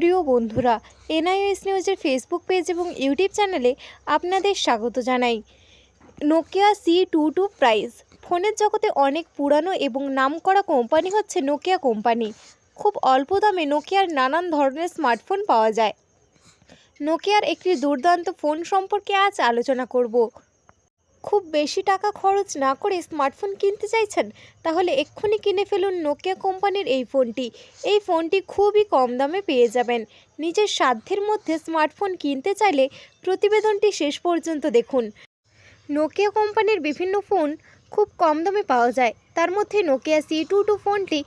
প্রিয় বন্ধুরা, এনআইএস নিউজের ফেসবুক পেজ এবং ইউটিউব চ্যানেলে আপনাদের স্বাগত জানাই। Nokia C two two price ফোনের জগতে অনেক পুরানো এবং নামকরা কোম্পানি হচ্ছে নোকিয়া কোম্পানি খুব অল্প দামে নোকিয়ার নানান ধরনের স্মার্টফোন পাওয়া যায়। নোকিয়ার একটি দুর্দান্ত ফোন সম্পর্কে আজ আলোচনা করব। খুব বেশি টাকা খরচ না করে স্মার্টফোন কিনতে চাইছেন, তাহলে এক্ষুনি কিনে ফেলুন নোকিয়া কোম্পানির এই ফোনটি। এই ফোনটি খুবই কম দামে পেয়ে যাবেন। নিজের সাধ্যের মধ্যে স্মার্টফোন কিনতে চাইলে প্রতিবেদনটি শেষ পর্যন্ত দেখুন। নোকিয়া কোম্পানির বিভিন্ন ফোন খুব কম দামে পাওয়া যায়। তার মধ্যে নোকিয়া সি টু টু ফোনটি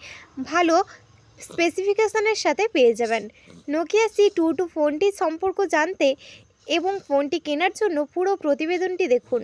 ভালো স্পেসিফিকেশনের সাথে পেয়ে যাবেন। নোকিয়া সি টু টু ফোনটি সম্পর্ক জানতে এবং ফোনটি কেনার জন্য পুরো প্রতিবেদনটি দেখুন।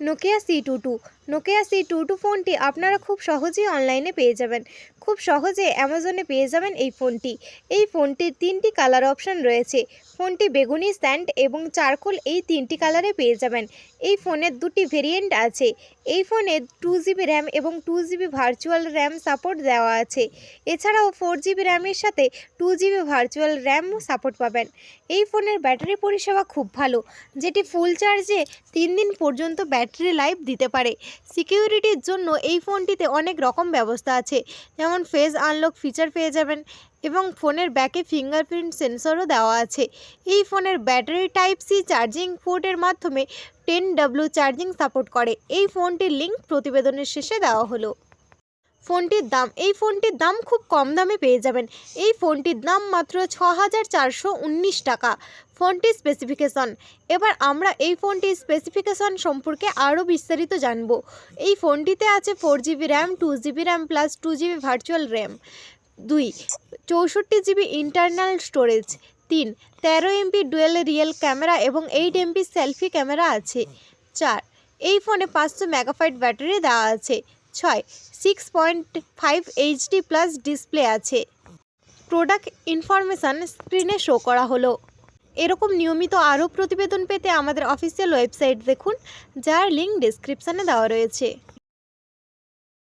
Nokia C two two Nokia C two two ফোনটি আপনারা খুব সহজেই অনলাইনে পেয়ে যাবেন। খুব সহজে অ্যামাজনে পেয়ে যাবেন এই ফোনটি এই ফোনটির তিনটি কালার অপশান রয়েছে। ফোনটি বেগুনি স্যান্ড এবং চারকোল এই তিনটি কালারে পেয়ে যাবেন। এই ফোনের দুটি ভেরিয়েন্ট আছে। এই ফোনে টু জিবি র্যাম এবং two GB virtual RAM support দেওয়া আছে। এছাড়াও ফোর জিবি র্যামের সাথে টু জিবি ভার্চুয়াল র্যামও সাপোর্ট পাবেন। এই ফোনের ব্যাটারি পরিষেবা খুব ভালো, যেটি ফুল চার্জে তিন দিন পর্যন্ত ব্যাটারি লাইফ দিতে পারে। সিকিউরিটির জন্য এই ফোনটিতে অনেক রকম ব্যবস্থা আছে। যেমন ফেস আনলক ফিচার পেয়ে যাবেন এবং ফোনের ব্যাকে ফিঙ্গারপ্রিন্ট সেন্সরও দেওয়া আছে। এই ফোনের ব্যাটারি টাইপ সি চার্জিং পোর্টের মাধ্যমে টেন ডাব্লু চার্জিং সাপোর্ট করে। এই ফোনটির লিঙ্ক প্রতিবেদনের শেষে দেওয়া হলো। ফোনটির দাম, এই ফোনটির দাম খুব কম দামে পেয়ে যাবেন। এই ফোনটির দাম মাত্র ছ টাকা। ফোনটির স্পেসিফিকেশন এবার আমরা এই ফোনটির স্পেসিফিকেশন সম্পর্কে আরও বিস্তারিত জানব। এই ফোনটিতে আছে four GB RAM two GB RAM plus two GB virtual RAM দুই, চৌষট্টি জিবি ইন্টারনাল স্টোরেজ তিন, তেরো এমপি ডুয়েল রিয়েল ক্যামেরা এবং এইট এমপি সেলফি ক্যামেরা আছে। চার, এই ফোনে পাঁচশো মেগাফাইট ব্যাটারি দেওয়া আছে। ছয় six point five HD plus display আছে। প্রোডাক্ট ইনফরমেশান স্ক্রিনে শো করা হলো। এরকম নিয়মিত আরও প্রতিবেদন পেতে আমাদের অফিসিয়াল ওয়েবসাইট দেখুন, যার লিঙ্ক ডিসক্রিপশানে দেওয়া রয়েছে।